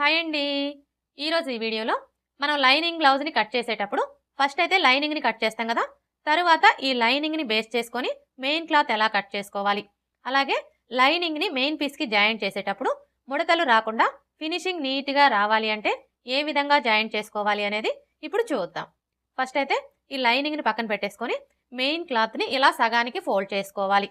Hi అండి. ఈరోజు ఈ వీడియోలో మనం లైనింగ్ బ్లౌజ్ని కట్ చేసేటప్పుడు ఫస్ట్ అయితే లైనింగ్ని కట్ చేస్తాం కదా. తరువాత ఈ లైనింగ్ని బేస్ చేసుకొని మెయిన్ క్లాత్ ఎలా కట్ చేసుకోవాలి. అలాగే లైనింగ్ని మెయిన్ పీస్కి జాయింట్ చేసేటప్పుడు ముడతలు రాకుండా ఫినిషింగ్ నీట్గా రావాలి అంటే ఏ విధంగా జాయింట్ చేసుకోవాలి అనేది ఇప్పుడు చూద్దాం. ఫస్ట్ అయితే ఈ లైనింగ్ని పక్కన పెట్టేసుకొని మెయిన్ క్లాత్ని ఇలా సగానికి ఫోల్డ్ చేసుకోవాలి.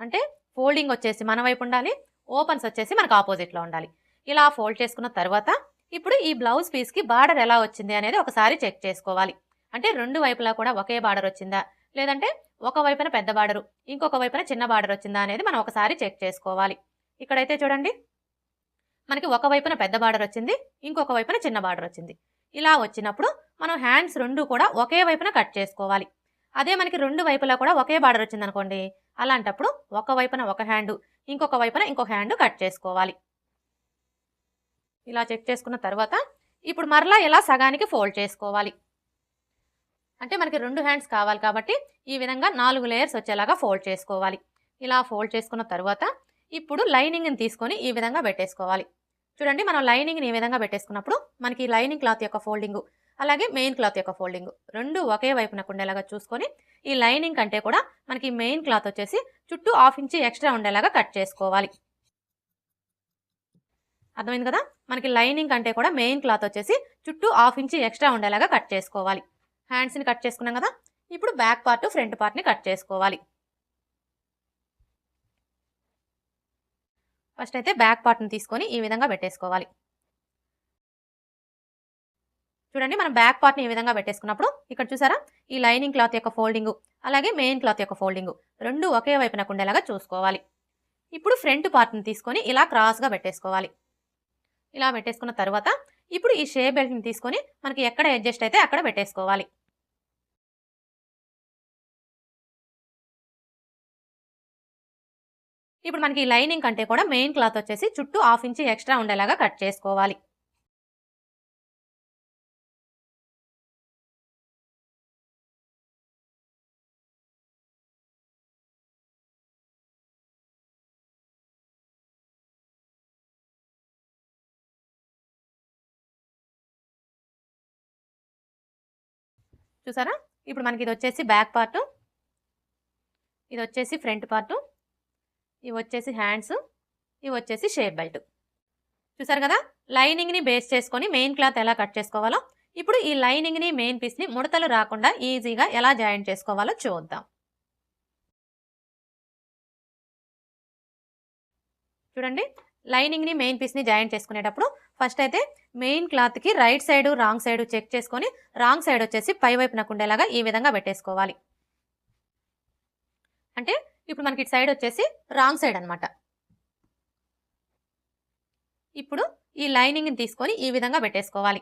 అంటే ఫోల్డింగ్ వచ్చేసి మన వైపు ఉండాలి ఓపెన్స్ వచ్చేసి మనకు ఆపోజిట్లో ఉండాలి. ఇలా ఫోల్డ్ చేసుకున్న తర్వాత ఇప్పుడు ఈ బ్లౌజ్ పీస్కి బార్డర్ ఎలా వచ్చింది అనేది ఒకసారి చెక్ చేసుకోవాలి. అంటే రెండు వైపులా కూడా ఒకే బార్డర్ వచ్చిందా? లేదంటే ఒక వైపున పెద్ద బార్డరు ఇంకొక వైపున చిన్న బార్డర్ వచ్చిందా అనేది మనం ఒకసారి చెక్ చేసుకోవాలి. ఇక్కడైతే చూడండి. మనకి ఒక వైపున పెద్ద బార్డర్ వచ్చింది ఇంకొక వైపున చిన్న బార్డర్ వచ్చింది. ఇలా వచ్చినప్పుడు మనం హ్యాండ్స్ రెండు కూడా ఒకే వైపున కట్ చేసుకోవాలి. అదే మనకి రెండు వైపులా కూడా ఒకే బార్డర్ వచ్చింది అనుకోండి అలాంటప్పుడు ఒక వైపున ఒక హ్యాండ్ ఇంకొక వైపున ఇంకొక హ్యాండ్ కట్ చేసుకోవాలి. ఇలా చెక్ చేసుకున్న తర్వాత ఇప్పుడు మరలా ఇలా సగానికి ఫోల్డ్ చేసుకోవాలి? అంటే మనకి రెండు హ్యాండ్స్ కావాలి కాబట్టి ఈ విధంగా నాలుగు లేయర్స్ వచ్చేలాగా ఫోల్డ్ చేసుకోవాలి. ఇలా ఫోల్డ్ చేసుకున్న తర్వాత ఇప్పుడు లైనింగ్ని తీసుకొని ఈ విధంగా పెట్టేసుకోవాలి. చూడండి మనం లైనింగ్ని ఈ విధంగా పెట్టేసుకున్నప్పుడు మనకి లైనింగ్ క్లాత్ యొక్క ఫోల్డింగ్ అలాగే మెయిన్ క్లాత్ యొక్క ఫోల్డింగ్. రెండు ఒకే వైపున ఉండేలాగా చూసుకొని ఈ లైనింగ్ కంటే కూడా మనకి మెయిన్ క్లాత్ వచ్చేసి చుట్టూ హాఫ్ ఇంచి ఎక్స్ట్రా ఉండేలాగా కట్ చేసుకోవాలి. అర్థమైంది కదా? మనకి లైనింగ్ కంటే కూడా మెయిన్ క్లాత్ వచ్చేసి చుట్టూ హాఫ్ ఇంచి ఎక్స్ట్రా ఉండేలాగా కట్ చేసుకోవాలి. హ్యాండ్స్ని కట్ చేసుకున్నాం కదా? ఇప్పుడు బ్యాక్ పార్ట్ ఫ్రంట్ పార్ట్ని కట్ చేసుకోవాలి. ఫస్ట్ అయితే బ్యాక్ పార్ట్ని తీసుకొని ఈ విధంగా పెట్టేసుకోవాలి. చూడండి మనం బ్యాక్ పార్ట్ని ఈ విధంగా పెట్టేసుకున్నప్పుడు ఇక్కడ చూసారా? ఈ లైనింగ్ క్లాత్ యొక్క ఫోల్డింగ్ అలాగే మెయిన్ క్లాత్ యొక్క ఫోల్డింగ్ రెండు ఒకే వైపునకు ఉండేలాగా చూసుకోవాలి. ఇప్పుడు ఫ్రంట్ పార్ట్ని తీసుకొని ఇలా క్రాస్గా పెట్టేసుకోవాలి. ఇలా పెట్టేసుకున్న తర్వాత ఇప్పుడు ఈ షే బెల్ట్ని తీసుకొని మనకి ఎక్కడ అడ్జస్ట్ అయితే అక్కడ పెట్టేసుకోవాలి. ఇప్పుడు మనకి లైనింగ్ కంటే కూడా మెయిన్ క్లాత్ వచ్చేసి చుట్టూ హాఫ్ ఇంచి ఎక్స్ట్రా ఉండేలాగా కట్ చేసుకోవాలి. చూసారా? ఇప్పుడు మనకి ఇది వచ్చేసి బ్యాక్ పార్టు. ఇది వచ్చేసి ఫ్రంట్ పార్ట్. ఇవి వచ్చేసి హ్యాండ్స్. ఇవి వచ్చేసి షేప్ బెల్ట్. చూసారు కదా? లైనింగ్ని బేస్ చేసుకొని మెయిన్ క్లాత్ ఎలా కట్ చేసుకోవాలో. ఇప్పుడు ఈ లైనింగ్ని మెయిన్ పీస్ని ముడతలు రాకుండా ఈజీగా ఎలా జాయిన్ చేసుకోవాలో చూద్దాం. చూడండి. లైనింగ్ని మెయిన్ పీస్ని జాయింట్ చేసుకునేటప్పుడు ఫస్ట్ అయితే మెయిన్ క్లాత్కి right side wrong side check చేసుకొని రాంగ్ సైడ్ వచ్చేసి పై వైపునకు ఉండేలాగా ఈ విధంగా పెట్టేసుకోవాలి. అంటే ఇప్పుడు మనకి ఇటు సైడ్ వచ్చేసి రాంగ్ సైడ్ అనమాట ఇప్పుడు ఈ లైనింగ్ని తీసుకొని ఈ విధంగా పెట్టేసుకోవాలి.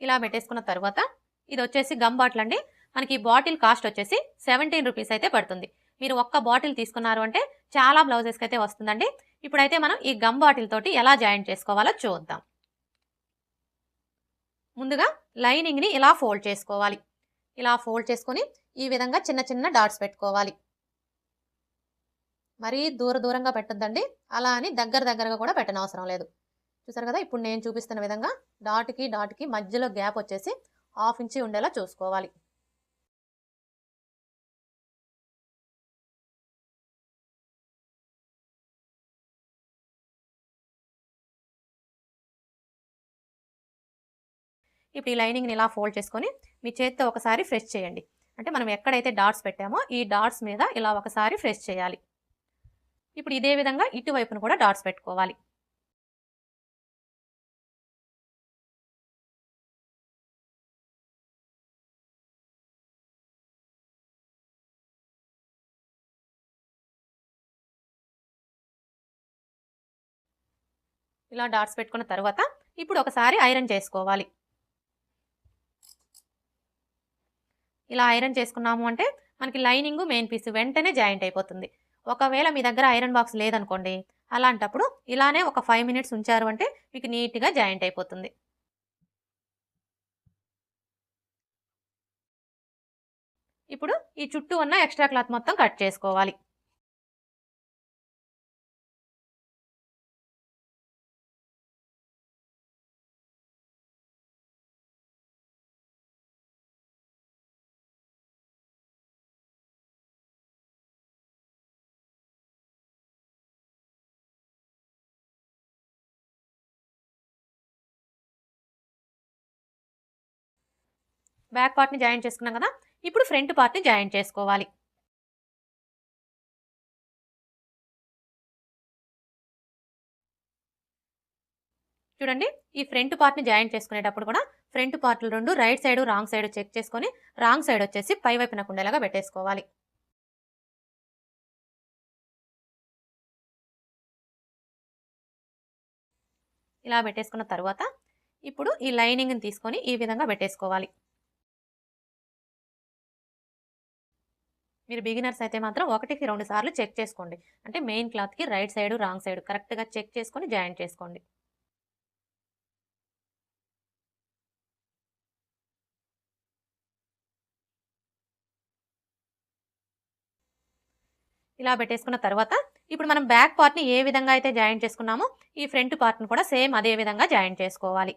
ఇలా పెట్టేసుకున్న తర్వాత ఇది వచ్చేసి గమ్ బాటిల్ అండి. మనకి బాటిల్ కాస్ట్ వచ్చేసి సెవెంటీన్ రూపీస్ అయితే పడుతుంది. మీరు ఒక్క బాటిల్ తీసుకున్నారు అంటే చాలా బ్లౌజెస్కి అయితే వస్తుందండి. ఇప్పుడైతే మనం ఈ గమ్ బాటిల్ తోటి ఎలా జాయింట్ చేసుకోవాలో చూద్దాం. ముందుగా లైనింగ్ని ఇలా ఫోల్డ్ చేసుకోవాలి. ఇలా ఫోల్డ్ చేసుకొని ఈ విధంగా చిన్న చిన్న డాట్స్ పెట్టుకోవాలి. మరీ దూర దూరంగా పెట్టద్దండి. అలా అని దగ్గర దగ్గరగా కూడా పెట్టనవసరం లేదు. చూసారు కదా? ఇప్పుడు నేను చూపిస్తున్న విధంగా డాట్కి డాట్కి మధ్యలో గ్యాప్ వచ్చేసి హాఫ్ ఇంచి ఉండేలా చూసుకోవాలి. ఇప్పుడు ఈ లైనింగ్ని ఇలా ఫోల్డ్ చేసుకొని మీ చేత్తో ఒకసారి ఫ్రెష్ చేయండి. అంటే మనం ఎక్కడైతే డాట్స్ పెట్టామో ఈ డాట్స్ మీద ఇలా ఒకసారి ఫ్రెష్ చేయాలి. ఇప్పుడు ఇదే విధంగా ఇటువైపును కూడా డాట్స్ పెట్టుకోవాలి. ఇలా డాట్స్ పెట్టుకున్న తర్వాత ఇప్పుడు ఒకసారి ఐరన్ చేసుకోవాలి. ఇలా ఐరన్ చేసుకున్నాము అంటే మనకి లైనింగ్ మెయిన్ పీస్ వెంటనే జాయింట్ అయిపోతుంది. ఒకవేళ మీ దగ్గర ఐరన్ బాక్స్ లేదనుకోండి అలాంటప్పుడు ఇలానే ఒక ఫైవ్ మినిట్స్ ఉంచారు అంటే మీకు నీట్గా జాయింట్ అయిపోతుంది. ఇప్పుడు ఈ చుట్టూ ఉన్న ఎక్స్ట్రా క్లాత్ మొత్తం కట్ చేసుకోవాలి. బ్యాక్ పార్ట్ని జాయిన్ చేసుకున్నాం కదా? ఇప్పుడు ఫ్రంట్ పార్ట్ని జాయిన్ చేసుకోవాలి. చూడండి ఈ ఫ్రంట్ పార్ట్ని జాయిన్ చేసుకునేటప్పుడు కూడా ఫ్రంట్ పార్ట్లు రెండు right side wrong side check చేసుకొని రాంగ్ సైడ్ వచ్చేసి పై వైపున కుండేలాగా పెట్టేసుకోవాలి. ఇలా పెట్టేసుకున్న తర్వాత ఇప్పుడు ఈ లైనింగ్ని తీసుకొని ఈ విధంగా పెట్టేసుకోవాలి. మీరు బిగినర్స్ అయితే మాత్రం ఒకటికి రెండు సార్లు చెక్ చేసుకోండి. అంటే మెయిన్ క్లాత్కి రైట్ సైడ్ రాంగ్ సైడ్ కరెక్ట్గా చెక్ చేసుకొని జాయిన్ చేసుకోండి. ఇలా పెట్టేసుకున్న తర్వాత ఇప్పుడు మనం బ్యాక్ పార్ట్ని ఏ విధంగా అయితే జాయిన్ చేసుకున్నామో ఈ ఫ్రంట్ పార్ట్ని కూడా సేమ్ అదే విధంగా జాయిన్ చేసుకోవాలి.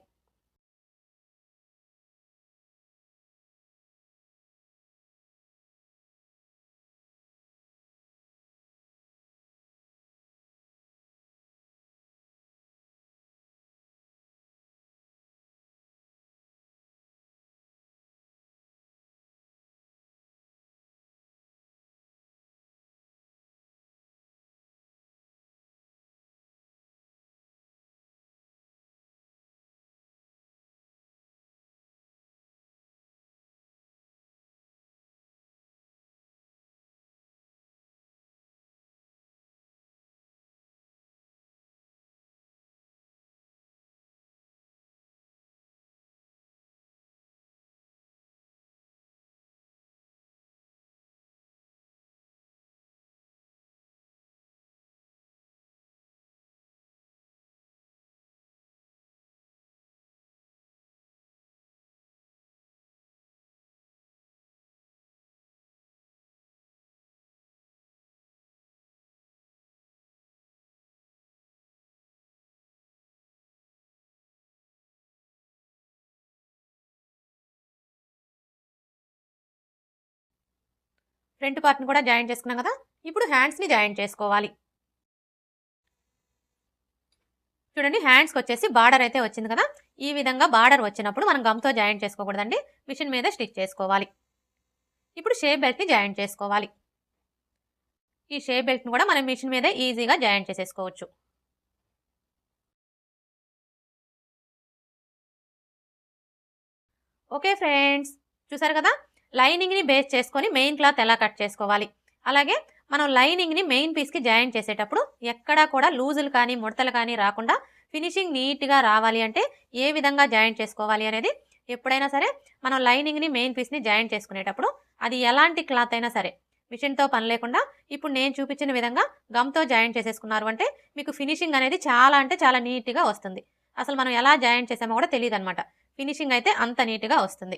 ఫ్రంట్ పార్ట్ని కూడా జాయిన్ చేసుకున్నాం కదా? ఇప్పుడు హ్యాండ్స్ని జాయిన్ చేసుకోవాలి. చూడండి హ్యాండ్స్కి వచ్చేసి బార్డర్ అయితే వచ్చింది కదా? ఈ విధంగా బార్డర్ వచ్చినప్పుడు మనం గమ్తో జాయిన్ చేసుకోకూడదండి. మిషన్ మీద స్టిచ్ చేసుకోవాలి. ఇప్పుడు షేప్ బెల్ట్ని జాయిన్ చేసుకోవాలి. ఈ షేప్ బెల్ట్ని కూడా మనం మిషన్ మీద ఈజీగా జాయిన్ చేసేసుకోవచ్చు. ఓకే ఫ్రెండ్స్ చూసారు కదా? లైనింగ్ని బేస్ చేసుకొని మెయిన్ క్లాత్ ఎలా కట్ చేసుకోవాలి? అలాగే మనం లైనింగ్ని మెయిన్ పీస్కి జాయిన్ చేసేటప్పుడు ఎక్కడా కూడా లూజులు కానీ ముడతలు కానీ రాకుండా ఫినిషింగ్ నీట్గా రావాలి అంటే ఏ విధంగా జాయిన్ చేసుకోవాలి అనేది ఎప్పుడైనా సరే మనం లైనింగ్ని మెయిన్ పీస్ని జాయిన్ చేసుకునేటప్పుడు అది ఎలాంటి క్లాత్ అయినా సరే మిషన్తో పని లేకుండా ఇప్పుడు నేను చూపించిన విధంగా గమ్తో జాయిన్ చేసేసుకున్నారు అంటే మీకు ఫినిషింగ్ అనేది చాలా అంటే చాలా నీట్గా వస్తుంది. అసలు మనం ఎలా జాయిన్ చేసామో కూడా తెలియదు అనమాట ఫినిషింగ్ అయితే అంత నీట్గా వస్తుంది.